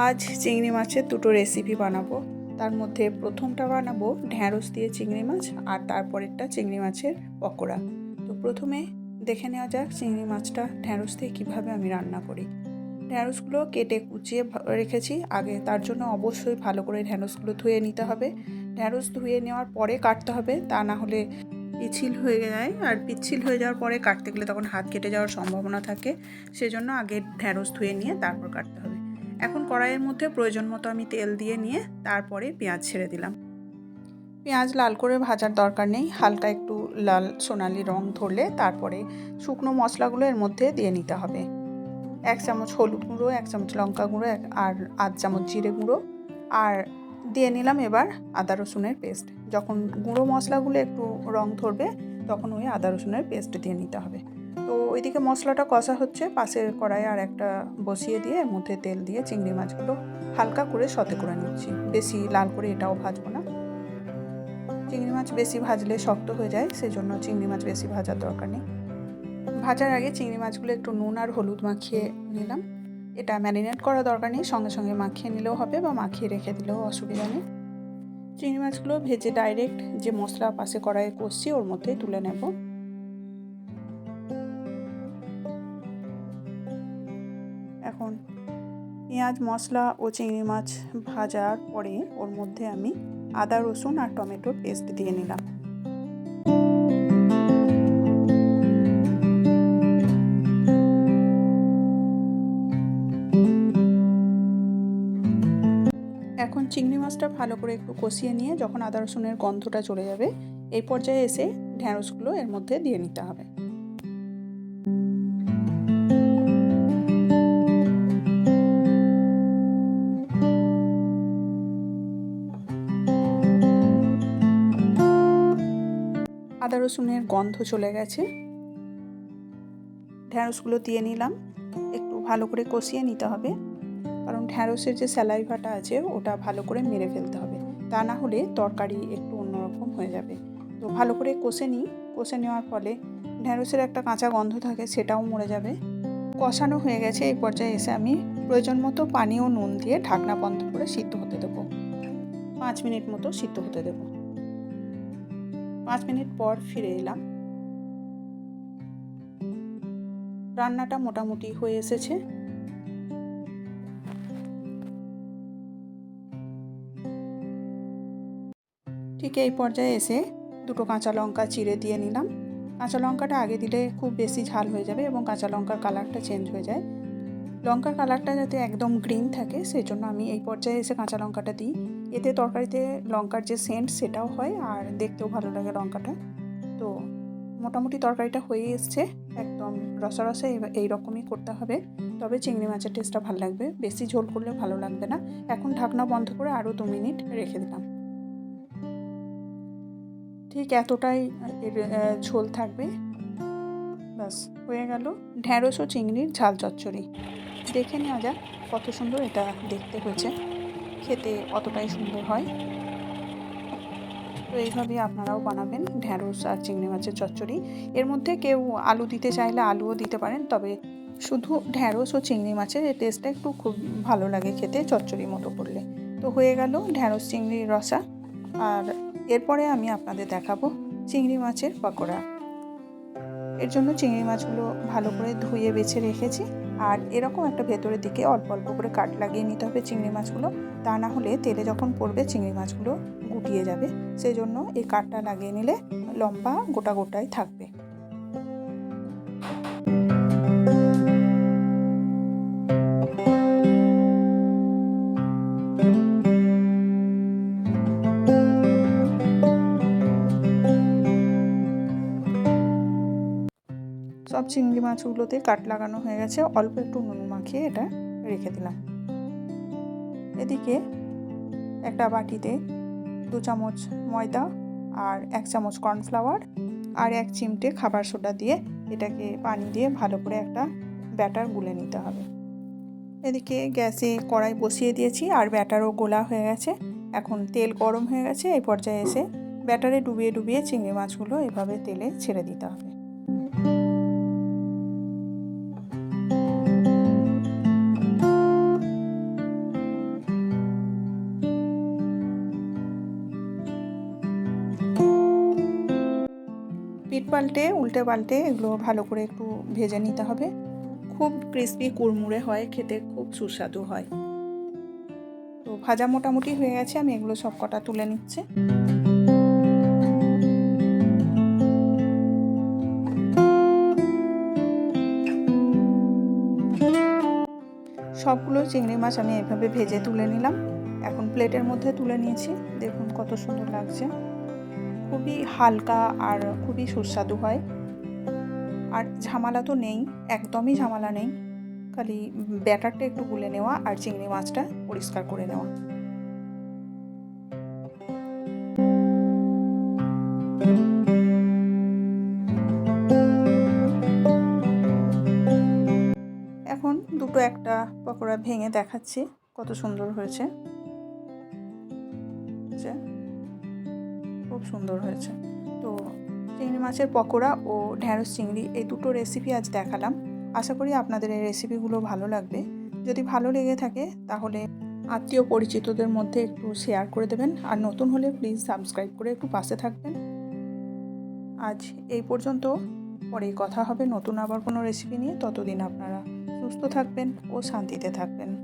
আজ চিংড়ি মাছের দুটো রেসিপি বানাবো। তার মধ্যে প্রথমটা বানাবো ঢ্যাঁড়স দিয়ে চিংড়ি মাছ আর তারপরেরটা চিংড়ি মাছের পকোড়া। তো প্রথমে দেখে নেওয়া যাক চিংড়ি মাছটা ঢ্যাঁড়স দিয়ে কীভাবে আমি রান্না করি। ঢ্যাঁড়সগুলো কেটে কুচিয়ে রেখেছি। আগে তার জন্য অবশ্যই ভালো করে ঢ্যাঁড়সগুলো ধুয়ে নিতে হবে। ঢ্যাঁড়স ধুয়ে নেওয়ার পরে কাটতে হবে। তা না হলে পিছিল হয়ে যায়। আর পিচ্ছিল হয়ে যাওয়ার পরে কাটতে গেলে তখন হাত কেটে যাওয়ার সম্ভাবনা থাকে। সেজন্য আগে ঢ্যাঁড়স ধুয়ে নিয়ে তারপর কাটতে এখন কড়াইয়ের মধ্যে প্রয়োজন মতো আমি তেল দিয়ে নিয়ে তারপরে পেঁয়াজ ছেড়ে দিলাম। পেঁয়াজ লাল করে ভাজার দরকার নেই, হালকা একটু লাল সোনালি রং ধরলে তারপরে শুকনো মশলাগুলো এর মধ্যে দিয়ে নিতে হবে। এক চামচ হলুদ গুঁড়ো, এক চামচ লঙ্কা গুঁড়ো আর আধ চামচ জিরে গুঁড়ো। আর দিয়ে নিলাম এবার আদা রসুনের পেস্ট। যখন গুঁড়ো মশলাগুলো একটু রং ধরবে, তখন ওই আদা রসুনের পেস্ট দিয়ে নিতে হবে। তো ওইদিকে মশলাটা কষা হচ্ছে, পাশের কড়াই আর একটা বসিয়ে দিয়ে, এর মধ্যে তেল দিয়ে চিংড়ি মাছগুলো হালকা করে সতে করে নিচ্ছি। বেশি লাল করে এটাও ভাজবো না। চিংড়ি মাছ বেশি ভাজলে শক্ত হয়ে যায়, সেজন্য চিংড়ি মাছ বেশি ভাজার দরকার নেই। ভাজার আগে চিংড়ি মাছগুলো একটু নুন আর হলুদ মাখিয়ে নিলাম। এটা ম্যারিনেট করা দরকার নেই, সঙ্গে সঙ্গে মাখিয়ে নিলেও হবে বা মাখিয়ে রেখে দিলেও অসুবিধা নেই। চিংড়ি মাছগুলো ভেজে ডাইরেক্ট যে মশলা পাশে কড়াইয়ে কষছি, ওর মধ্যেই তুলে নেব। পেঁয়াজ, মশলা ও চিংড়ি মাছ ভাজার পরে ওর মধ্যে আমি আদা, রসুন আর টমেটোর পেস্ট দিয়ে নিলাম। এখন চিংড়ি মাছটা ভালো করে একটু কষিয়ে নিয়ে যখন আদা, রসুনের গন্ধটা চলে যাবে, এই পর্যায়ে এসে ঢ্যাঁড়সগুলো এর মধ্যে দিয়ে নিতে হবে। আদা রসুনের গন্ধ চলে গেছে। ঢ্যাঁড়সগুলো দিয়ে নিলাম। একটু ভালো করে কষিয়ে নিতে হবে। কারণ ঢ্যাঁড়সের যে স্যালাইভাটা আছে, ওটা ভালো করে মেরে ফেলতে হবে। তা না হলে তরকারি একটু অন্যরকম হয়ে যাবে। তো ভালো করে কষে নিই। কষে নেওয়ার ফলে ঢ্যাঁড়সের একটা কাঁচা গন্ধ থাকে, সেটাও মরে যাবে। কষানো হয়ে গেছে, এই পর্যায়ে এসে আমি প্রয়োজন মতো পানি ও নুন দিয়ে ঢাকনা বন্ধ করে সিদ্ধ হতে দেবো। পাঁচ মিনিট মতো সিদ্ধ হতে দেবো। পাঁচ মিনিট পর ফিরে এলাম। রান্নাটা মোটামুটি হয়ে এসেছে। ঠিক এই পর্যায়ে এসে দুটো কাঁচা লঙ্কা চিড়ে দিয়ে নিলাম। কাঁচা লঙ্কাটা আগে দিলে খুব বেশি ঝাল হয়ে যাবে এবং কাঁচা লঙ্কার কালারটা চেঞ্জ হয়ে যায়। লঙ্কার কালারটা যাতে একদম গ্রিন থাকে সেই জন্য আমি এই পর্যায়ে এসে কাঁচা লঙ্কাটা দিই। এতে তরকারিতে লঙ্কার যে সেন্ট সেটাও হয় আর দেখতেও ভালো লাগে লঙ্কাটা। তো মোটামুটি তরকারিটা হয়ে এসছে, একদম রসা রসা এই রকমই করতে হবে। তবে চিংড়ি মাছের টেস্টটা ভালো লাগবে, বেশি ঝোল করলে ভালো লাগবে না। এখন ঢাকনা বন্ধ করে আরও দু মিনিট রেখে দিলাম। ঠিক এতটাই এর ঝোল থাকবে। ব্যাস, হয়ে গেল ঢ্যাঁড়স ও চিংড়ির ঝাল চচ্চড়ি। দেখে নেওয়া যাক কত সুন্দর এটা দেখতে হয়েছে। খেতে অতটাই সুন্দর হয়। তো এইভাবেই আপনারাও বানাবেন ঢ্যাঁড়স আর চিংড়ি মাছের চচ্চড়ি। এর মধ্যে কেউ আলু দিতে চাইলে আলুও দিতে পারেন, তবে শুধু ঢ্যাঁড়স ও চিংড়ি মাছের এই টেস্টটা একটু খুব ভালো লাগে খেতে চচ্চড়ি মতো করলে। তো হয়ে গেল ঢ্যাঁড়স, চিংড়ির রসা। আর এরপরে আমি আপনাদের দেখাবো চিংড়ি মাছের পকোড়া। এর জন্য চিংড়ি মাছগুলো ভালো করে ধুয়ে বেছে রেখেছি। আর এরকম একটা ভেতরের দিকে অল্প অল্প করে কাট লাগিয়ে নিতে হবে চিংড়ি মাছগুলো। তা না হলে তেলে যখন পড়বে চিংড়ি মাছগুলো গুটিয়ে যাবে। সেই জন্য এই কাঠটা লাগিয়ে নিলে লম্বা গোটা গোটাই থাকবে। সব চিংড়ি মাছগুলোতে কাট লাগানো হয়ে গেছে। অল্প একটু নুন মাখিয়ে এটা রেখে দিলাম। এদিকে একটা বাটিতে দু চামচ ময়দা আর এক চামচ কর্নফ্লাওয়ার আর এক চিমটে খাবার সোডা দিয়ে এটাকে পানি দিয়ে ভালো করে একটা ব্যাটার গুলে নিতে হবে। এদিকে গ্যাসে কড়াই বসিয়ে দিয়েছি আর ব্যাটারও গোলা হয়ে গেছে। এখন তেল গরম হয়ে গেছে। এই পর্যায়ে এসে ব্যাটারে ডুবিয়ে ডুবিয়ে চিংড়ি মাছগুলো এভাবে তেলে ছেড়ে দিতে হবে। পাল্টে, উল্টে পাল্টে এগুলো ভালো করে একটু ভেজে নিতে হবে। খুব ক্রিস্পি কুড়মুড়ে হয়, খেতে খুব সুস্বাদু হয়। তো ভাজা মোটামুটি হয়ে গেছে, আমি এগুলো সব কটা তুলে নিচ্ছি। সবগুলো চিংড়ি মাছ আমি এভাবে ভেজে তুলে নিলাম। এখন প্লেটের মধ্যে তুলে নিয়েছি। দেখুন কত সুন্দর লাগছে। খুবই হালকা আর খুবই সুস্বাদু হয়। আর ঝামেলা তো নেই, একদমই ঝামেলা নেই। খালি ব্যাটারটা একটু গুলে নেওয়া আর চিংড়ি মাছটা পরিষ্কার করে নেওয়া। এখন দুটো একটা পকোড়া ভেঙে দেখাচ্ছি কত সুন্দর হয়েছে। খুব সুন্দর হয়েছে। তো চিংড়ি মাছের পকোড়া ও ঢ্যাঁড়স চিংড়ি এই দুটো রেসিপি আজ দেখালাম। আশা করি আপনাদের এই রেসিপিগুলো ভালো লাগবে। যদি ভালো লেগে থাকে, তাহলে আত্মীয় পরিচিতদের মধ্যে একটু শেয়ার করে দেবেন। আর নতুন হলে প্লিজ সাবস্ক্রাইব করে একটু পাশে থাকবেন। আজ এই পর্যন্ত। পরে কথা হবে নতুন আবার কোনো রেসিপি নিয়ে। ততদিন আপনারা সুস্থ থাকবেন ও শান্তিতে থাকবেন।